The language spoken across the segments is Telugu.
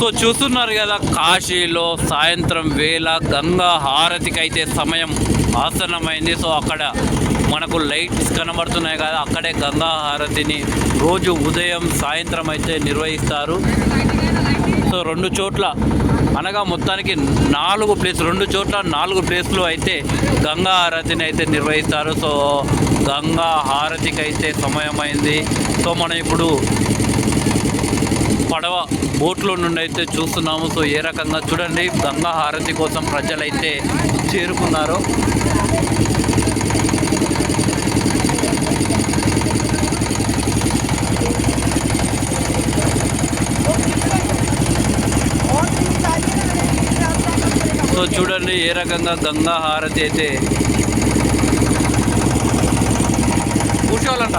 సో చూస్తున్నారు కదా కాశీలో సాయంత్రం వేళ గంగా హారతికి అయితే సమయం ఆసన్నమైంది. సో అక్కడ మనకు లైట్స్ కనబడుతున్నాయి కదా అక్కడే గంగా హారతిని రోజు ఉదయం సాయంత్రం అయితే నిర్వహిస్తారు. సో రెండు చోట్ల అనగా మొత్తానికి నాలుగు ప్లేస్ రెండు చోట్ల నాలుగు ప్లేస్లు అయితే గంగా హారతిని అయితే నిర్వహిస్తారు. సో గంగా హారతికి అయితే సమయమైంది. సో మనం ఇప్పుడు పడవ బోట్లో నుండి అయితే చూస్తున్నాము. సో ఏ రకంగా చూడండి గంగా హారతి కోసం ప్రజలైతే చేరుకున్నారు. సో చూడండి ఏ రకంగా గంగా హారతి అయితే. కూర్చోవాలంట.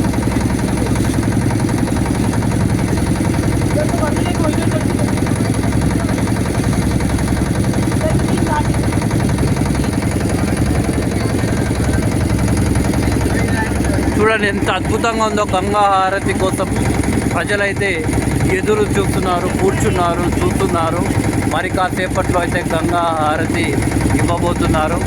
చూడండి ఎంత అద్భుతంగా ఉందో గంగా హారతి కోసం ప్రజలైతే ఎదురు చూస్తున్నారు కూర్చున్నారు చూస్తున్నారు. మరి కాసేపట్లో అయితే గంగా హారతి ఇవ్వబోతున్నారు.